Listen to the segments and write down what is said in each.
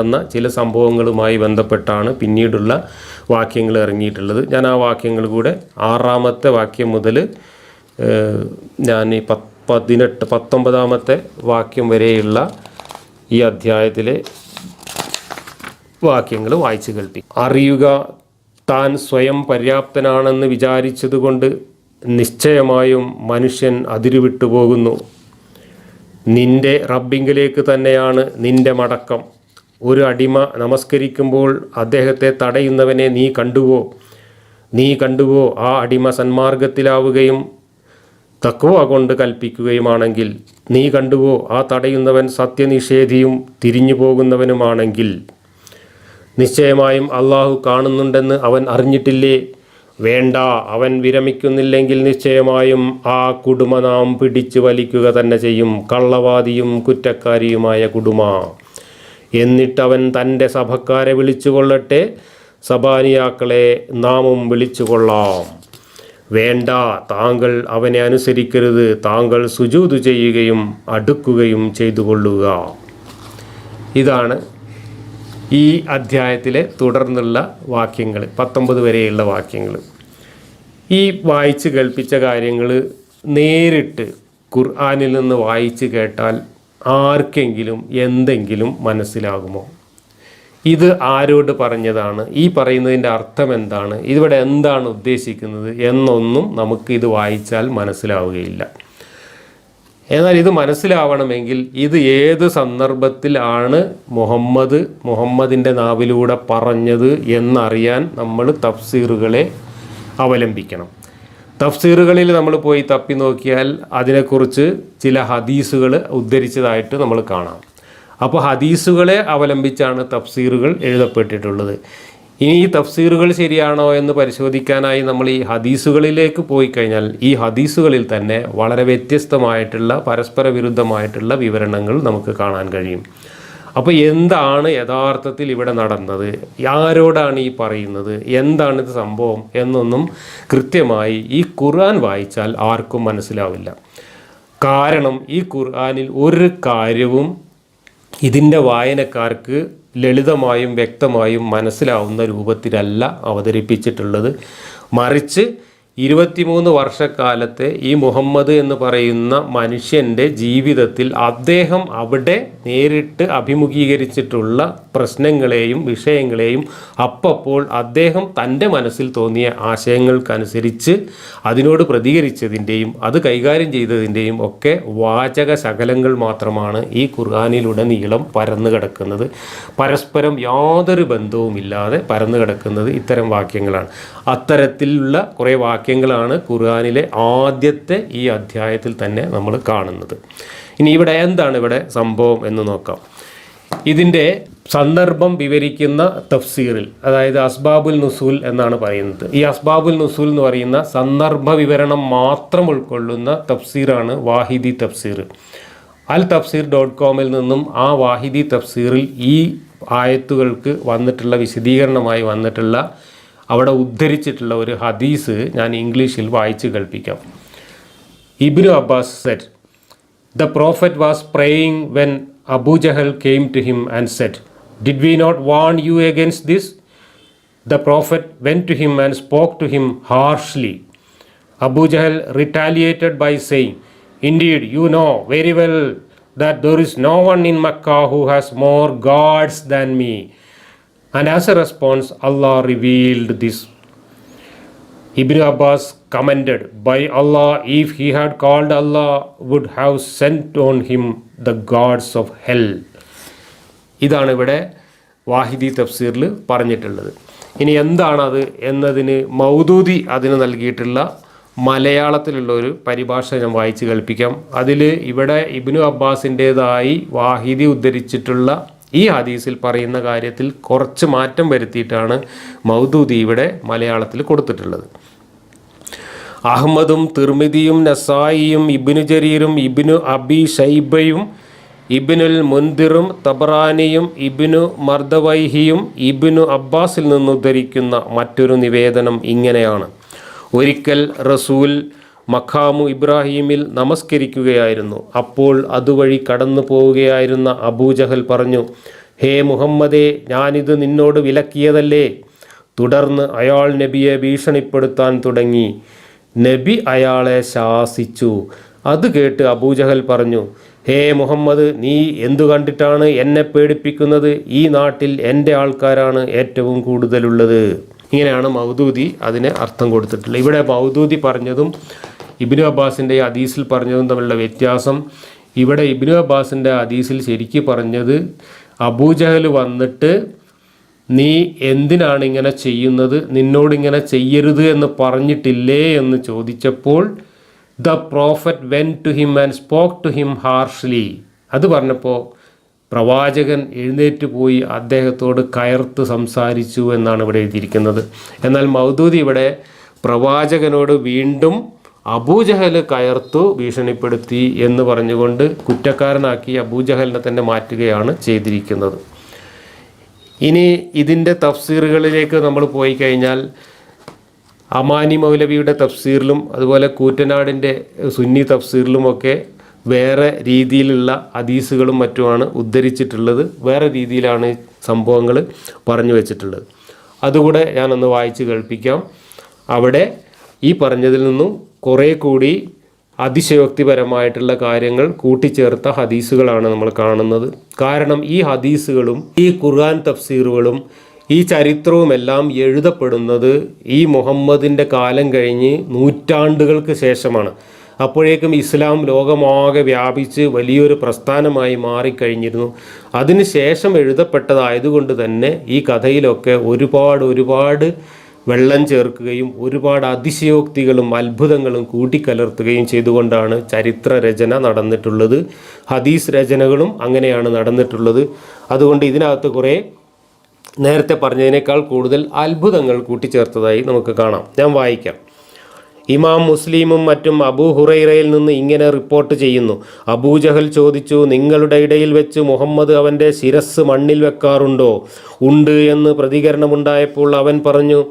എന്ന ചില സംഭവങ്ങളുമായി ബന്ധപ്പെട്ടാണ് പിന്നീടുള്ള വാക്യങ്ങൾ ഇറങ്ങിയിട്ടുള്ളത്. ഞാൻ ആ വാക്യങ്ങൾ കൂടെ ആറാമത്തെ വാക്യം മുതൽ ഞാൻ ഈ പത്ത് പതിനെട്ട് പത്തൊമ്പതാമത്തെ വാക്യം വരെയുള്ള ഈ അധ്യായത്തിലെ വാക്യങ്ങൾ വായിച്ചു കേൾപ്പി. അറിയുക താൻ സ്വയം പര്യാപ്തനാണെന്ന് വിചാരിച്ചതുകൊണ്ട് നിശ്ചയമായും മനുഷ്യൻ അതിരുവിട്ടു പോകുന്നു നിന്റെ റബ്ബിങ്കിലേക്ക് തന്നെയാണ് നിന്റെ മടക്കം. ഒരു അടിമ നമസ്കരിക്കുമ്പോൾ അദ്ദേഹത്തെ തടയുന്നവനെ നീ കണ്ടുവോ? നീ കണ്ടുവോ ആ അടിമ സന്മാർഗത്തിലാവുകയും തക്കുവ കൊണ്ട് കൽപ്പിക്കുകയുമാണെങ്കിൽ? നീ കണ്ടുവോ ആ തടയുന്നവൻ സത്യനിഷേധിയും തിരിഞ്ഞു പോകുന്നവനുമാണെങ്കിൽ? നിശ്ചയമായും അള്ളാഹു കാണുന്നുണ്ടെന്ന് അവൻ അറിഞ്ഞിട്ടില്ലേ? വേണ്ട അവൻ വിരമിക്കുന്നില്ലെങ്കിൽ നിശ്ചയമായും ആ കുടുമ നാം പിടിച്ചു വലിക്കുക തന്നെ ചെയ്യും. കള്ളവാദിയും കുറ്റക്കാരിയുമായ കുടുമ. എന്നിട്ടവൻ തന്റെ സഭക്കാരെ വിളിച്ചുകൊള്ളട്ടെ. സഭാനിയാക്കളെ നാമും വിളിച്ചുകൊള്ളാം. വേണ്ട താങ്കൾ അവനെ അനുസരിക്കരുത്. താങ്കൾ സുജൂത് ചെയ്യുകയും അടുക്കുകയും ചെയ്തു കൊള്ളുക ഇതാണ് ഈ അധ്യായത്തിലെ തുടർന്നുള്ള വാക്യങ്ങൾ പത്തൊമ്പത് വരെയുള്ള വാക്യങ്ങൾ. ഈ വായിച്ച് കേൾപ്പിച്ച കാര്യങ്ങൾ നേരിട്ട് ഖുർആാനിൽ നിന്ന് വായിച്ച് കേട്ടാൽ ആർക്കെങ്കിലും എന്തെങ്കിലും മനസ്സിലാകുമോ? ഇത് ആരോട് പറഞ്ഞതാണ്? ഈ പറയുന്നതിന്റെ അർത്ഥം എന്താണ്? ഇതിവിടെ എന്താണ് ഉദ്ദേശിക്കുന്നത് എന്നൊന്നും നമുക്ക് ഇത് വായിച്ചാൽ മനസ്സിലാവുകയില്ല. എന്നാൽ ഇത് മനസ്സിലാവണമെങ്കിൽ ഇത് ഏത് സന്ദർഭത്തിലാണ് മുഹമ്മദ് മുഹമ്മദിന്റെ നാവിലൂടെ പറഞ്ഞത് എന്നറിയാൻ നമ്മൾ തഫ്സീറുകളെ അവലംബിക്കണം. തഫ്സീറുകളിൽ നമ്മൾ പോയി തപ്പി നോക്കിയാൽ അതിനെക്കുറിച്ച് ചില ഹദീസുകൾ ഉദ്ധരിച്ചതായിട്ട് നമ്മൾ കാണാം. അപ്പോൾ ഹദീസുകളെ അവലംബിച്ചാണ് തഫ്സീറുകൾ എഴുതപ്പെട്ടിട്ടുള്ളത്. ഇനി ഈ തഫ്സീറുകൾ ശരിയാണോ എന്ന് പരിശോധിക്കാനായി നമ്മൾ ഈ ഹദീസുകളിലേക്ക് പോയി കഴിഞ്ഞാൽ ഈ ഹദീസുകളിൽ തന്നെ വളരെ വ്യത്യസ്തമായിട്ടുള്ള പരസ്പര വിരുദ്ധമായിട്ടുള്ള വിവരണങ്ങൾ നമുക്ക് കാണാൻ കഴിയും. അപ്പോൾ എന്താണ് യഥാർത്ഥത്തിൽ ഇവിടെ നടന്നത്? ആരോടാണ് ഈ പറയുന്നത്? എന്താണ് ഇത് സംഭവം എന്നൊന്നും കൃത്യമായി ഈ ഖുർആൻ വായിച്ചാൽ ആർക്കും മനസ്സിലാവില്ല. കാരണം ഈ ഖുർആനിൽ ഒരു കാര്യവും ഇതിന്റെ വായനക്കാർക്ക് ലളിതമായും വ്യക്തമായും മനസ്സിലാവുന്ന രൂപത്തിലല്ല അവതരിപ്പിച്ചിട്ടുള്ളത്. മറിച്ച് ഇരുപത്തിമൂന്ന് വർഷക്കാലത്തെ ഈ മുഹമ്മദ് എന്ന് പറയുന്ന മനുഷ്യന്റെ ജീവിതത്തിൽ അദ്ദേഹം അവിടെ നേരിട്ട് അഭിമുഖീകരിച്ചിട്ടുള്ള പ്രശ്നങ്ങളെയും വിഷയങ്ങളെയും അപ്പപ്പോൾ അദ്ദേഹം തന്റെ മനസ്സിൽ തോന്നിയ ആശയങ്ങൾക്കനുസരിച്ച് അതിനോട് പ്രതികരിച്ചതിന്റെയും അത് കൈകാര്യം ചെയ്തതിന്റെയും ഒക്കെ വാചക ശകലങ്ങൾ മാത്രമാണ് ഈ ഖുർആാനിലുടനീളം പരന്നു കിടക്കുന്നത്. പരസ്പരം യാതൊരു ബന്ധവുമില്ലാതെ പരന്നു കിടക്കുന്നത് ഇത്തരം വാക്യങ്ങളാണ്. അത്തരത്തിലുള്ള കുറേ വാക്യങ്ങളാണ് ഖുർആാനിലെ ആദ്യത്തെ ഈ അധ്യായത്തിൽ തന്നെ നമ്മൾ കാണുന്നത്. ഇനി ഇവിടെ എന്താണ് ഇവിടെ സംഭവം എന്ന് നോക്കാം. ഇതിന്റെ സന്ദർഭം വിവരിക്കുന്ന തഫ്സീറിൽ അതായത് അസ്ബാബുൽ നുസൂൽ എന്നാണ് പറയുന്നത്. ഈ അസ്ബാബുൽ നുസൂൽ എന്ന് പറയുന്ന സന്ദർഭ വിവരണം മാത്രം ഉൾക്കൊള്ളുന്ന തഫ്സീറാണ് വാഹിദി തഫ്സീർ. അൽ തഫ്സീർ ഡോട്ട് കോമിൽ നിന്നും ആ വാഹിദി തഫ്സീറിൽ ഈ ആയത്തുകൾക്ക് വന്നിട്ടുള്ള വിശദീകരണമായി വന്നിട്ടുള്ള അവിടെ ഉദ്ധരിച്ചിട്ടുള്ള ഒരു ഹദീസ് ഞാൻ ഇംഗ്ലീഷിൽ വായിച്ച് കേൾപ്പിക്കാം. Ibn Abbas said the prophet was praying when Abu Jahl came to him and said did we not warn you against this the prophet went to him and spoke to him harshly Abu Jahl retaliated by saying saying, you know very well that there is no one in Mecca who has more gods than me. And as a response Allah revealed this Ibn Abbas commented by Allah if he had called Allah, would have sent on him the gods of hell ഇതാണ് ഇവിടെ വാഹിദി തഫ്സീറിൽ പറഞ്ഞിട്ടുള്ളത്. ഇനി എന്താണത് എന്നതിന് മൗദൂദി അതിന് നൽകിയിട്ടുള്ള മലയാളത്തിലുള്ള ഒരു പരിഭാഷ ഞാൻ വായിച്ച് കേൾപ്പിക്കാം. അതിൽ ഇവിടെ ഇബ്നു അബ്ബാസിന്റേതായി വാഹിദി ഉദ്ധരിച്ചിട്ടുള്ള ഈ ഹദീസിൽ പറയുന്ന കാര്യത്തിൽ കുറച്ച് മാറ്റം വരുത്തിയിട്ടാണ് മൗദൂദി ഇവിടെ മലയാളത്തിൽ കൊടുത്തിട്ടുള്ളത്. അഹമ്മദും തിർമിതിയും നസായിയും ഇബിനു ജരീറും ഇബിനു അബി ഷൈബയും ഇബിനുൽ മുന്തിറും തബറാനിയും ഇബിനു മർദവൈഹിയും ഇബിനു അബ്ബാസിൽ നിന്ന് ഉദ്ധരിക്കുന്ന മറ്റൊരു നിവേദനം ഇങ്ങനെയാണ്. ഒരിക്കൽ റസൂൽ മഖാമു ഇബ്രാഹീമിൽ നമസ്കരിക്കുകയായിരുന്നു. അപ്പോൾ അതുവഴി കടന്നു പോവുകയായിരുന്ന അബൂജഹൽ പറഞ്ഞു ഹേ മുഹമ്മദേ ഞാനിത് നിന്നോട് വിലക്കിയതല്ലേ? തുടർന്ന് അയാൾ നബിയെ ഭീഷണിപ്പെടുത്താൻ തുടങ്ങി. നബി അയാളെ ശാസിച്ചു. അത് കേട്ട് അബൂജഹൽ പറഞ്ഞു ഹേ മുഹമ്മദ് നീ എന്തു കണ്ടിട്ടാണ് എന്നെ പേടിപ്പിക്കുന്നത്? ഈ നാട്ടിൽ എന്റെ ആൾക്കാരാണ് ഏറ്റവും കൂടുതലുള്ളത്. ഇങ്ങനെയാണ് മൗദൂദി അതിന് അർത്ഥം കൊടുത്തിട്ടുള്ളത്. ഇവിടെ മൗദൂദി പറഞ്ഞതും ഇബിനു അബ്ബാസിന്റെ ഹദീസിൽ പറഞ്ഞതും തമ്മിലുള്ള വ്യത്യാസം. ഇവിടെ ഇബിനു അബ്ബാസിന്റെ ഹദീസിൽ ശരിക്ക് പറഞ്ഞത് അബൂജഹൽ വന്നിട്ട് നീ എന്തിനാണ് ഇങ്ങനെ ചെയ്യുന്നത്? നിന്നോട് ഇങ്ങനെ ചെയ്യരുത് എന്ന് പറഞ്ഞിട്ടില്ലേ? എന്ന് ചോദിച്ചപ്പോൾ the prophet went to him and spoke to him harshly. അത് പറഞ്ഞപ്പോൾ പ്രവാചകൻ എഴുന്നേറ്റ് പോയി അദ്ദേഹത്തോട് കയർത്ത് സംസാരിച്ചു എന്നാണ് ഇവിടെ എഴുതിയിരിക്കുന്നത്. എന്നാൽ മൗദൂദി ഇവിടെ പ്രവാചകനോട് വീണ്ടും അബൂജഹൽ കയർത്തു ഭീഷണിപ്പെടുത്തി എന്ന് പറഞ്ഞുകൊണ്ട് കുറ്റക്കാരനാക്കി അബൂജഹലിനെ തന്നെ മാറ്റുകയാണ് ചെയ്തിരിക്കുന്നത്. ഇനി ഇതിന്റെ തഫ്സീറുകളിലേക്ക് നമ്മൾ പോയി കഴിഞ്ഞാൽ അമാനി മൗലവിയുടെ തഫ്സീറിലും അതുപോലെ കൂറ്റനാടിന്റെ സുന്നി തഫ്സീറിലുമൊക്കെ വേറെ രീതിയിലുള്ള അദീസുകളും മറ്റുമാണ് ഉദ്ധരിച്ചിട്ടുള്ളത്. വേറെ രീതിയിലാണ് സംഭവങ്ങൾ പറഞ്ഞു വെച്ചിട്ടുള്ളത്. അതുകൂടെ ഞാനൊന്ന് വായിച്ച് കേൾപ്പിക്കാം. അവിടെ ഈ പറഞ്ഞതിൽ നിന്നും കുറേ കൂടി അതിശയോക്തിപരമായിട്ടുള്ള കാര്യങ്ങൾ കൂട്ടിച്ചേർത്ത ഹദീസുകളാണ് നമ്മൾ കാണുന്നത്. കാരണം ഈ ഹദീസുകളും ഈ ഖുർആൻ തഫ്സീറുകളും ഈ ചരിത്രവുമെല്ലാം എഴുതപ്പെടുന്നത് ഈ മുഹമ്മദിന്റെ കാലം കഴിഞ്ഞ് നൂറ്റാണ്ടുകൾക്ക് ശേഷമാണ്. അപ്പോഴേക്കും ഇസ്ലാം ലോകമാകെ വ്യാപിച്ച് വലിയൊരു പ്രസ്ഥാനമായി മാറിക്കഴിഞ്ഞിരുന്നു. അതിനുശേഷം എഴുതപ്പെട്ടതായതുകൊണ്ട് തന്നെ ഈ കഥയിലൊക്കെ ഒരുപാട് ഒരുപാട് വെള്ളം ചേർക്കുകയും ഒരുപാട് അതിശയോക്തികളും അത്ഭുതങ്ങളും കൂട്ടിക്കലർത്തുകയും ചെയ്തുകൊണ്ടാണ് ചരിത്ര രചന നടന്നിട്ടുള്ളത്. ഹദീസ് രചനകളും അങ്ങനെയാണ് നടന്നിട്ടുള്ളത്. അതുകൊണ്ട് ഇതിനകത്ത് കുറേ നേരത്തെ പറഞ്ഞതിനേക്കാൾ കൂടുതൽ അത്ഭുതങ്ങൾ കൂട്ടിച്ചേർത്തതായി നമുക്ക് കാണാം. ഞാൻ വായിക്കാം. ഇമാം മുസ്ലിമും മറ്റും അബൂ ഹുറൈറയിൽ നിന്ന് ഇങ്ങനെ റിപ്പോർട്ട് ചെയ്യുന്നു. അബൂജഹൽ ചോദിച്ചു നിങ്ങളുടെ ഇടയിൽ വെച്ച് മുഹമ്മദ് അവന്റെ ശിരസ് മണ്ണിൽ വെക്കാറുണ്ടോ? ഉണ്ട് എന്ന് പ്രതികരണമുണ്ടായപ്പോൾ അവൻ പറഞ്ഞു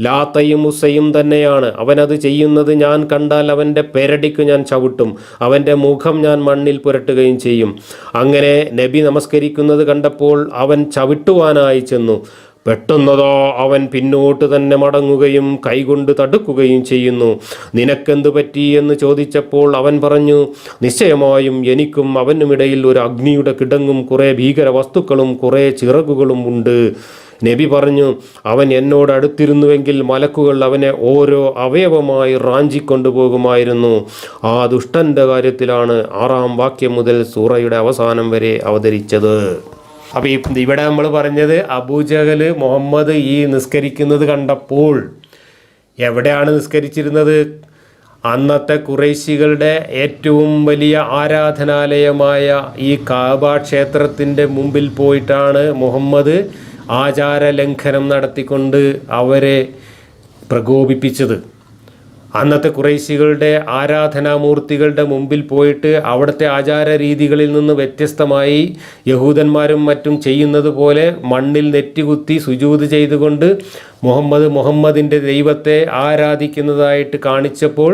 ലാത്തയും ഉസയും തന്നെയാണ്. അവനത് ചെയ്യുന്നത് ഞാൻ കണ്ടാൽ അവന്റെ പെരടിക്ക് ഞാൻ ചവിട്ടും. അവന്റെ മുഖം ഞാൻ മണ്ണിൽ പുരട്ടുകയും ചെയ്യും. അങ്ങനെ നബി നമസ്കരിക്കുന്നത് കണ്ടപ്പോൾ അവൻ ചവിട്ടുവാനായി ചെന്നു. പെട്ടെന്നതോ അവൻ പിന്നോട്ട് തന്നെ മടങ്ങുകയും കൈകൊണ്ട് തടുക്കുകയും ചെയ്യുന്നു. നിനക്കെന്തു പറ്റി എന്ന് ചോദിച്ചപ്പോൾ അവൻ പറഞ്ഞു നിശ്ചയമായും എനിക്കും അവനുമിടയിൽ ഒരു അഗ്നിയുടെ കിടങ്ങും കുറേ ഭീകര വസ്തുക്കളും കുറേ ചിറകുകളും ഉണ്ട്. നബി പറഞ്ഞു അവൻ എന്നോട് അടുത്തിരുന്നുവെങ്കിൽ മലക്കുകൾ അവനെ ഓരോ അവയവമായി റാഞ്ചിക്കൊണ്ടുപോകുമായിരുന്നു ആ ദുഷ്ടന്റെ കാര്യത്തിലാണ് ആറാം വാക്യം മുതൽ സൂറയുടെ അവസാനം വരെ അവതരിച്ചത്. അപ്പോൾ ഈ ഇവിടെ നമ്മൾ പറഞ്ഞത് അബൂജഹൽ മുഹമ്മദ് ഈ നിസ്കരിക്കുന്നത് കണ്ടപ്പോൾ എവിടെയാണ് നിസ്കരിച്ചിരുന്നത്? അന്നത്തെ കുറേശികളുടെ ഏറ്റവും വലിയ ആരാധനാലയമായ ഈ കാബ ക്ഷേത്രത്തിന്റെ മുമ്പിൽ പോയിട്ടാണ് മുഹമ്മദ് ആചാര ലംഘനം നടത്തിക്കൊണ്ട് അവരെ പ്രകോപിപ്പിച്ചത്. അന്നത്തെ കുറേശികളുടെ ആരാധനാമൂർത്തികളുടെ മുമ്പിൽ പോയിട്ട് അവിടുത്തെ ആചാര രീതികളിൽ നിന്ന് വ്യത്യസ്തമായി യഹൂദന്മാരും മറ്റും ചെയ്യുന്നത് പോലെ മണ്ണിൽ നെറ്റികുത്തി സുജൂത് ചെയ്തുകൊണ്ട് മുഹമ്മദ് മുഹമ്മദിന്റെ ദൈവത്തെ ആരാധിക്കുന്നതായിട്ട് കാണിച്ചപ്പോൾ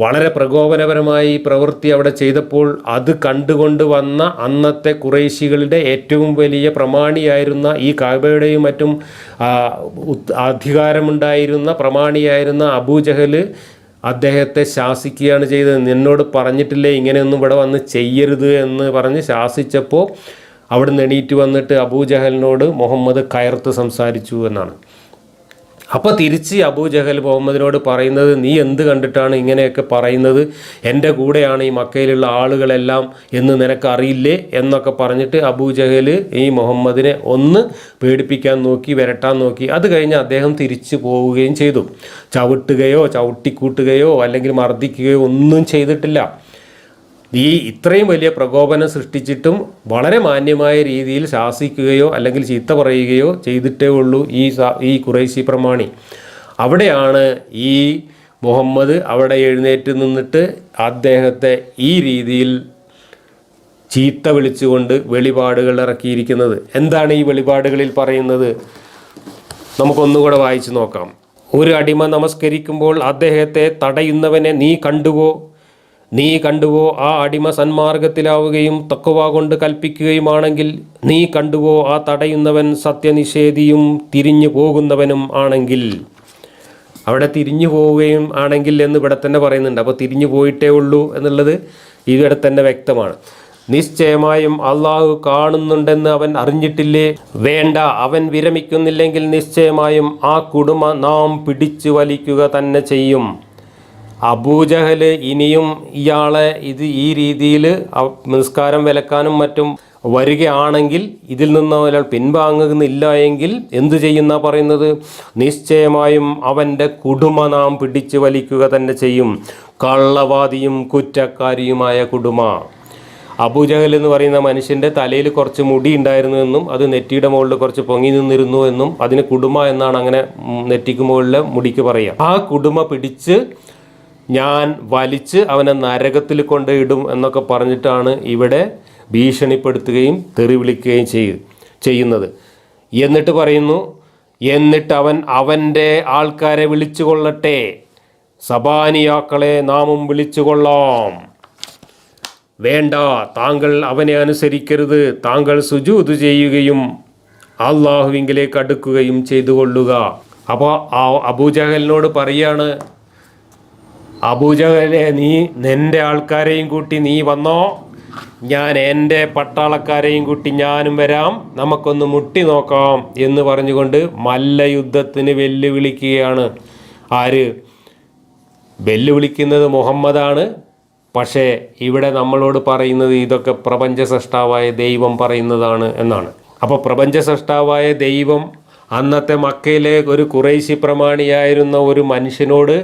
വളരെ പ്രകോപനപരമായി പ്രവൃത്തി അവിടെ ചെയ്തപ്പോൾ അത് കണ്ടുകൊണ്ട് വന്ന അന്നത്തെ കുറേശികളുടെ ഏറ്റവും വലിയ പ്രമാണിയായിരുന്ന ഈ കാബയുടെയും മറ്റും അധികാരമുണ്ടായിരുന്ന പ്രമാണിയായിരുന്ന അബൂജഹൽ അദ്ദേഹത്തെ ശാസിക്കുകയാണ് ചെയ്തത്. നിന്നോട് പറഞ്ഞിട്ടില്ലേ ഇങ്ങനെയൊന്നും ഇവിടെ വന്ന് ചെയ്യരുത് എന്ന് പറഞ്ഞ് ശാസിച്ചപ്പോൾ അവിടുന്ന് എണീറ്റ് വന്നിട്ട് അബൂജഹലിനോട് മുഹമ്മദ് കയർത്ത് സംസാരിച്ചു എന്നാണ്. അപ്പോൾ തിരിച്ച് അബൂജഹൽ മുഹമ്മദിനോട് പറയുന്നത് നീ എന്ത് കണ്ടിട്ടാണ് ഇങ്ങനെയൊക്കെ പറയുന്നത്? എന്റെ കൂടെയാണ് ഈ മക്കയിലുള്ള ആളുകളെല്ലാം എന്ന് നിനക്കറിയില്ലേ എന്നൊക്കെ പറഞ്ഞിട്ട് അബൂജഹൽ ഈ മുഹമ്മദിനെ ഒന്ന് പേടിപ്പിക്കാൻ നോക്കി വരട്ടാൻ നോക്കി. അത് കഴിഞ്ഞ് അദ്ദേഹം തിരിച്ചു പോവുകയും ചെയ്തു. ചവിട്ടുകയോ ചവിട്ടിക്കൂട്ടുകയോ അല്ലെങ്കിൽ മർദ്ദിക്കുകയോ ഒന്നും ചെയ്തിട്ടില്ല. ഈ ഇത്രയും വലിയ പ്രകോപനം സൃഷ്ടിച്ചിട്ടും വളരെ മാന്യമായ രീതിയിൽ ശാസിക്കുകയോ അല്ലെങ്കിൽ ചീത്ത പറയുകയോ ചെയ്തിട്ടേ ഉള്ളൂ ഈ ഈ കുറേശി പ്രമാണി. അവിടെയാണ് ഈ മുഹമ്മദ് അവിടെ എഴുന്നേറ്റ് നിന്നിട്ട് അദ്ദേഹത്തെ ഈ രീതിയിൽ ചീത്ത വിളിച്ചുകൊണ്ട് വെളിപാടുകൾ ഇറക്കിയിരിക്കുന്നത്. എന്താണ് ഈ വെളിപാടുകളിൽ പറയുന്നത്? നമുക്കൊന്നുകൂടെ വായിച്ചു നോക്കാം. ഒരു അടിമ നമസ്കരിക്കുമ്പോൾ അദ്ദേഹത്തെ തടയുന്നവനെ നീ കണ്ടുവോ? നീ കണ്ടുവോ ആ അടിമ സന്മാർഗത്തിലാവുകയും തക്കുവ കൊണ്ട് കൽപ്പിക്കുകയുമാണെങ്കിൽ നീ കണ്ടുവോ ആ തടയുന്നവൻ സത്യനിഷേധിയും തിരിഞ്ഞു പോകുന്നവനും ആണെങ്കിൽ. അവിടെ തിരിഞ്ഞു പോവുകയും ആണെങ്കിൽ എന്ന് ഇവിടെ തന്നെ പറയുന്നുണ്ട്. അപ്പോൾ തിരിഞ്ഞു പോയിട്ടേ ഉള്ളൂ എന്നുള്ളത് ഇവിടെ തന്നെ വ്യക്തമാണ്. നിശ്ചയമായും അള്ളാഹു കാണുന്നുണ്ടെന്ന് അവൻ അറിഞ്ഞിട്ടില്ലേ? വേണ്ട അവൻ വിരമിക്കുന്നില്ലെങ്കിൽ നിശ്ചയമായും ആ കുടുംബ നാം പിടിച്ചു വലിക്കുക തന്നെ ചെയ്യും. അബൂജഹൽ ഇനിയും ഇയാളെ ഇത് ഈ രീതിയിൽ നിസ്കാരം വിലക്കാനും മറ്റും വരികയാണെങ്കിൽ ഇതിൽ നിന്ന് ഒരാൾ പിൻവാങ്ങുന്നില്ല എങ്കിൽ എന്തു ചെയ്യുന്ന പറയുന്നത്? നിശ്ചയമായും അവന്റെ കുടുമ നാം പിടിച്ചു വലിക്കുക തന്നെ ചെയ്യും. കള്ളവാദിയും കുറ്റക്കാരിയുമായ കുടുമ അബൂജഹൽ എന്ന് പറയുന്ന മനുഷ്യന്റെ തലയിൽ കുറച്ച് മുടി ഉണ്ടായിരുന്നു എന്നും അത് നെറ്റിയുടെ മുകളിൽ കുറച്ച് പൊങ്ങി നിന്നിരുന്നു എന്നും അതിന് കുടുമ എന്നാണ് അങ്ങനെ നെറ്റിക്ക് മുകളിലെ മുടിക്ക് പറയുക. ആ കുടുമ പിടിച്ച് ഞാൻ വലിച്ച് അവനെ നരകത്തിൽ കൊണ്ട് ഇടും എന്നൊക്കെ പറഞ്ഞിട്ടാണ് ഇവിടെ ഭീഷണിപ്പെടുത്തുകയും തെറി വിളിക്കുകയും ചെയ്യ ചെയ്യുന്നത്. എന്നിട്ട് പറയുന്നു എന്നിട്ട് അവൻ അവന്റെ ആൾക്കാരെ വിളിച്ചു കൊള്ളട്ടെ സബാനിയാക്കളെ നാമും വിളിച്ചു കൊള്ളാം വേണ്ട താങ്കൾ അവനെ അനുസരിക്കരുത്. താങ്കൾ സുജൂത് ചെയ്യുകയും അള്ളാഹുവിങ്കിലേക്ക് അടുക്കുകയും ചെയ്തു കൊള്ളുക അപ്പോൾ അബൂജഹലിനോട് പറയാണ് അബൂജഹലെ നീ നിന്റെ ആൾക്കാരെയും കൂട്ടി നീ വന്നോ? ഞാൻ എന്റെ പട്ടാളക്കാരെയും കൂട്ടി ഞാനും വരാം. നമുക്കൊന്ന് മുട്ടി നോക്കാം എന്ന് പറഞ്ഞുകൊണ്ട് മല്ലയുദ്ധത്തിന് വെല്ലുവിളിക്കുകയാണ്. ആര്? വെല്ലുവിളിക്കുന്നത് മുഹമ്മദാണ്. പക്ഷേ ഇവിടെ നമ്മളോട് പറയുന്നത് ഇതൊക്കെ പ്രപഞ്ച സൃഷ്ടാവായ ദൈവം പറയുന്നതാണ് എന്നാണ്. അപ്പോൾ പ്രപഞ്ച സൃഷ്ടാവായ ദൈവം അന്നത്തെ മക്കയിലെ ഒരു കുറേശി പ്രമാണിയായിരുന്ന ഒരു മനുഷ്യനോട്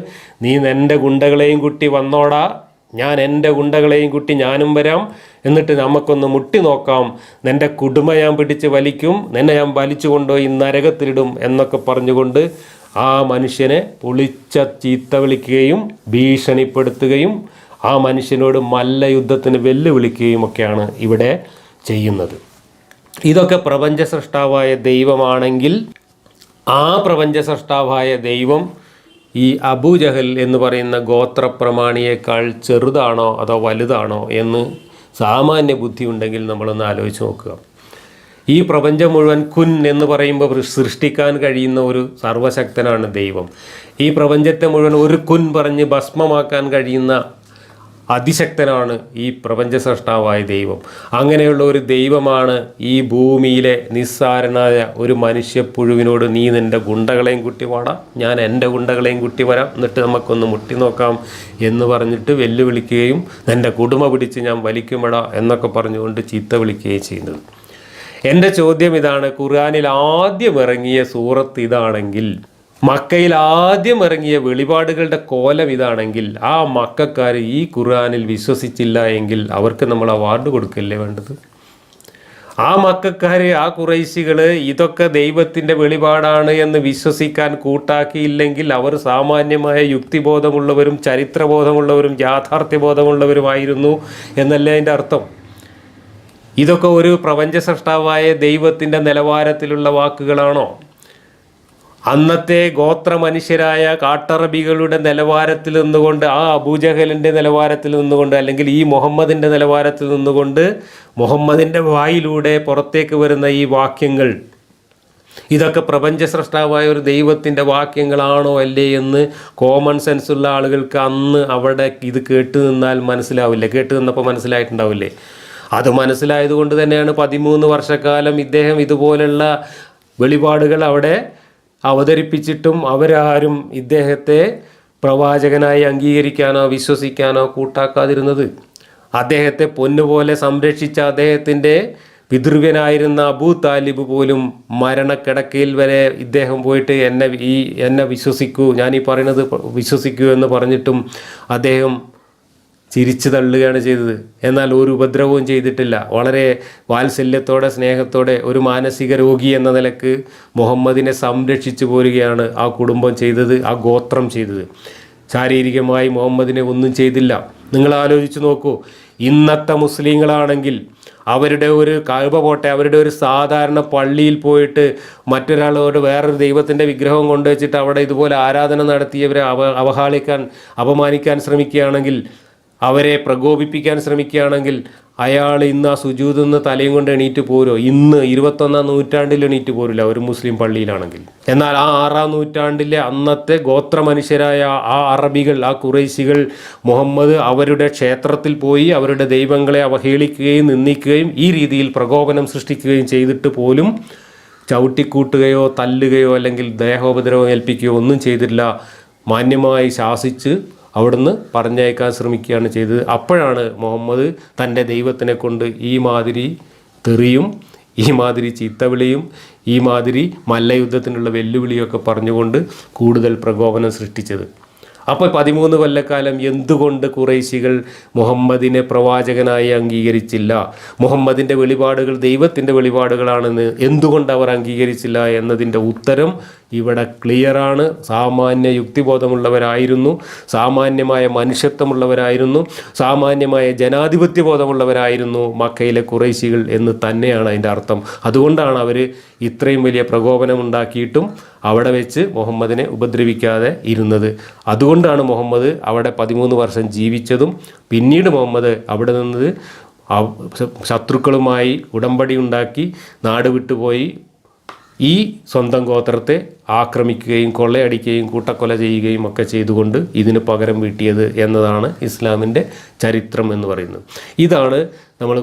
നീ എന്റെ ഗുണ്ടകളെയും കുട്ടി വന്നോടാ ഞാൻ എന്റെ ഗുണ്ടകളെയും കുട്ടി ഞാനും വരാം എന്നിട്ട് നമുക്കൊന്ന് മുട്ടി നോക്കാം. നിന്റെ കുടുംബ ഞാൻ പിടിച്ച് വലിക്കും നിന്നെ ഞാൻ വലിച്ചു കൊണ്ടുപോയി നരകത്തിലിടും എന്നൊക്കെ പറഞ്ഞുകൊണ്ട് ആ മനുഷ്യനെ പൊളിച്ച ചീത്ത വിളിക്കുകയും ഭീഷണിപ്പെടുത്തുകയും ആ മനുഷ്യനോട് മല്ലയുദ്ധത്തിന് വെല്ലുവിളിക്കുകയും ഒക്കെയാണ് ഇവിടെ ചെയ്യുന്നത്. ഇതൊക്കെ പ്രപഞ്ച സൃഷ്ടാവായ ദൈവമാണെങ്കിൽ ആ പ്രപഞ്ച സൃഷ്ടാവായ ദൈവം ഈ അബൂജഹൽ എന്ന് പറയുന്ന ഗോത്രപ്രമാണിയേക്കാൾ ചെറുതാണോ അതോ വലുതാണോ എന്ന് സാമാന്യ ബുദ്ധി ഉണ്ടെങ്കിൽ നമ്മളൊന്ന് ആലോചിച്ച് നോക്കുക. ഈ പ്രപഞ്ചം മുഴുവൻ കുൻ എന്ന് പറയുമ്പോൾ സൃഷ്ടിക്കാൻ കഴിയുന്ന ഒരു സർവശക്തനാണ് ദൈവം. ഈ പ്രപഞ്ചത്തെ മുഴുവൻ ഒരു കുൻ പറഞ്ഞ് ഭസ്മമാക്കാൻ കഴിയുന്ന അതിശക്തനാണ് ഈ പ്രപഞ്ച സൃഷ്ടാവായ ദൈവം. അങ്ങനെയുള്ള ഒരു ദൈവമാണ് ഈ ഭൂമിയിലെ നിസ്സാരനായ ഒരു മനുഷ്യപ്പുഴുവിനോട് നീ നിന്റെ ഗുണ്ടകളെയും കുട്ടി വാടാം ഞാൻ എന്റെ ഗുണ്ടകളെയും കുട്ടി വരാം എന്നിട്ട് നമുക്കൊന്ന് മുട്ടി നോക്കാം എന്ന് പറഞ്ഞിട്ട് വെല്ലുവിളിക്കുകയും നിന്റെ കുടുംബ പിടിച്ച് ഞാൻ വലിക്കുമെടാ എന്നൊക്കെ പറഞ്ഞുകൊണ്ട് ചീത്ത വിളിക്കുകയും ചെയ്യുന്നത്. എന്റെ ചോദ്യം ഇതാണ് ഖുർആാനിൽ ആദ്യം ഇറങ്ങിയ സൂറത്ത് ഇതാണെങ്കിൽ മക്കയിൽ ആദ്യം ഇറങ്ങിയ വെളിപാടുകളുടെ കോലം ഇതാണെങ്കിൽ ആ മക്കാർ ഈ ഖുർആാനിൽ വിശ്വസിച്ചില്ല എങ്കിൽ അവർക്ക് നമ്മൾ അവാർഡ് കൊടുക്കല്ലേ വേണ്ടത്? ആ മക്കാർ ആ കുറൈശികൾ ഇതൊക്കെ ദൈവത്തിന്റെ വെളിപാടാണ് എന്ന് വിശ്വസിക്കാൻ കൂട്ടാക്കിയില്ലെങ്കിൽ അവർ സാമാന്യമായ യുക്തിബോധമുള്ളവരും ചരിത്രബോധമുള്ളവരും യാഥാർത്ഥ്യബോധമുള്ളവരുമായിരുന്നു എന്നല്ലേ അതിന്റെ അർത്ഥം? ഇതൊക്കെ ഒരു പ്രപഞ്ച സൃഷ്ടാവായ ദൈവത്തിന്റെ നിലവാരത്തിലുള്ള വാക്കുകളാണോ? അന്നത്തെ ഗോത്ര മനുഷ്യരായ കാട്ടറബികളുടെ നിലവാരത്തിൽ നിന്നുകൊണ്ട് ആ അബൂജഹലിന്റെ നിലവാരത്തിൽ നിന്നുകൊണ്ട് അല്ലെങ്കിൽ ഈ മുഹമ്മദിന്റെ നിലവാരത്തിൽ നിന്നുകൊണ്ട് മുഹമ്മദിന്റെ വായിലൂടെ പുറത്തേക്ക് വരുന്ന ഈ വാക്യങ്ങൾ ഇതൊക്കെ പ്രപഞ്ച സൃഷ്ടാവായ ഒരു ദൈവത്തിന്റെ വാക്യങ്ങളാണോ അല്ലേ എന്ന് കോമൺ സെൻസുള്ള ആളുകൾക്ക് അന്ന് അവിടെ ഇത് കേട്ട് നിന്നാൽ മനസ്സിലാവില്ല? കേട്ട് നിന്നപ്പോൾ മനസ്സിലായിട്ടുണ്ടാവില്ലേ? അത് മനസ്സിലായതുകൊണ്ട് തന്നെയാണ് പതിമൂന്ന് വർഷക്കാലം ഇദ്ദേഹം ഇതുപോലുള്ള വെളിപാടുകൾ അവിടെ അവതരിപ്പിച്ചിട്ടും അവരാരും ഇദ്ദേഹത്തെ പ്രവാചകനായി അംഗീകരിക്കാനോ വിശ്വസിക്കാനോ കൂട്ടാക്കാതിരുന്നത്. അദ്ദേഹത്തെ പൊന്നുപോലെ സംരക്ഷിച്ച അദ്ദേഹത്തിന്റെ പിതൃവ്യനായിരുന്ന അബൂ താലിബ് പോലും മരണക്കിടക്കയിൽ വരെ ഇദ്ദേഹം പോയിട്ട് എന്നെ ഈ എന്നെ വിശ്വസിക്കൂ ഞാൻ ഈ പറയുന്നത് വിശ്വസിക്കൂ എന്ന് പറഞ്ഞിട്ടും അദ്ദേഹം ചിരിച്ചു തള്ളുകയാണ് ചെയ്തത്. എന്നാൽ ഒരു ഉപദ്രവവും ചെയ്തിട്ടില്ല. വളരെ വാത്സല്യത്തോടെ സ്നേഹത്തോടെ ഒരു മാനസിക രോഗി എന്ന നിലയ്ക്ക് മുഹമ്മദിനെ സംരക്ഷിച്ചു പോരുകയാണ് ആ കുടുംബം ചെയ്തത് ആ ഗോത്രം ചെയ്തത്. ശാരീരികമായി മുഹമ്മദിനെ ഒന്നും ചെയ്തില്ല. നിങ്ങൾ ആലോചിച്ച് നോക്കൂ ഇന്നത്തെ മുസ്ലിങ്ങളാണെങ്കിൽ അവരുടെ ഒരു കഴിവ പോട്ടെ അവരുടെ ഒരു സാധാരണ പള്ളിയിൽ പോയിട്ട് മറ്റൊരാളോട് വേറൊരു ദൈവത്തിന്റെ വിഗ്രഹം കൊണ്ടുവച്ചിട്ട് അവിടെ ഇതുപോലെ ആരാധന നടത്തിയവരെ അവ അവഹാളിക്കാൻ അപമാനിക്കാൻ ശ്രമിക്കുകയാണെങ്കിൽ അവരെ പ്രകോപിപ്പിക്കാൻ ശ്രമിക്കുകയാണെങ്കിൽ അയാൾ ഇന്ന് ആ സുജൂത് നിന്ന് തലയും കൊണ്ട് എണീറ്റ് പോരോ? ഇന്ന് ഇരുപത്തൊന്നാം നൂറ്റാണ്ടിൽ എണീറ്റ് പോരില്ല ഒരു മുസ്ലിം പള്ളിയിലാണെങ്കിൽ. എന്നാൽ ആ ആറാം നൂറ്റാണ്ടിലെ അന്നത്തെ ഗോത്ര മനുഷ്യരായ ആ അറബികൾ ആ കുറേശികൾ മുഹമ്മദ് അവരുടെ ക്ഷേത്രത്തിൽ പോയി അവരുടെ ദൈവങ്ങളെ അവഹേളിക്കുകയും നിന്ദിക്കുകയും ഈ രീതിയിൽ പ്രകോപനം സൃഷ്ടിക്കുകയും ചെയ്തിട്ട് പോലും ചവിട്ടിക്കൂട്ടുകയോ തല്ലുകയോ അല്ലെങ്കിൽ ദേഹോപദ്രവം ഏൽപ്പിക്കുകയോ ഒന്നും ചെയ്തിട്ടില്ല. മാന്യമായി ശാസിച്ച് അവിടുന്ന് പറഞ്ഞയക്കാൻ ശ്രമിക്കുകയാണ് ചെയ്തത്. അപ്പോഴാണ് മുഹമ്മദ് തന്റെ ദൈവത്തിനെ കൊണ്ട് ഈ മാതിരി തെറിയും ഈ മാതിരി ചീത്തവിളിയും ഈ മാതിരി മല്ലയുദ്ധത്തിനുള്ള വെല്ലുവിളിയൊക്കെ പറഞ്ഞുകൊണ്ട് കൂടുതൽ പ്രകോപനം സൃഷ്ടിച്ചത്. അപ്പോൾ പതിമൂന്ന് കൊല്ലക്കാലം എന്തുകൊണ്ട് കുറേശികൾ മുഹമ്മദിനെ പ്രവാചകനായി അംഗീകരിച്ചില്ല? മുഹമ്മദിന്റെ വെളിപാടുകൾ ദൈവത്തിന്റെ വെളിപാടുകളാണെന്ന് എന്തുകൊണ്ട് അവർ അംഗീകരിച്ചില്ല എന്നതിന്റെ ഉത്തരം ഇവിടെ ക്ലിയറാണ്. സാമാന്യ യുക്തിബോധമുള്ളവരായിരുന്നു. സാമാന്യമായ മനുഷ്യത്വമുള്ളവരായിരുന്നു. സാമാന്യമായ ജനാധിപത്യ ബോധമുള്ളവരായിരുന്നു മക്കയിലെ കുറേശികൾ എന്ന് തന്നെയാണ് അതിന്റെ അർത്ഥം. അതുകൊണ്ടാണ് അവർ ഇത്രയും വലിയ പ്രകോപനമുണ്ടാക്കിയിട്ടും അവിടെ വെച്ച് മുഹമ്മദിനെ ഉപദ്രവിക്കാതെ ഇരുന്നത്. അതുകൊണ്ടാണ് മുഹമ്മദ് അവിടെ പതിമൂന്ന് വർഷം ജീവിച്ചതും പിന്നീട് മുഹമ്മദ് അവിടെ നിന്നത് ശത്രുക്കളുമായി ഉടമ്പടി ഉണ്ടാക്കി നാട് വിട്ടുപോയി ഈ സ്വന്തം ഗോത്രത്തെ ആക്രമിക്കുകയും കൊള്ളയടിക്കുകയും കൂട്ടക്കൊല ചെയ്യുകയും ഒക്കെ ചെയ്തുകൊണ്ട് ഇതിന് പകരം വീട്ടിയത് എന്നതാണ് ഇസ്ലാമിന്റെ ചരിത്രം എന്ന് പറയുന്നത്. ഇതാണ് നമ്മൾ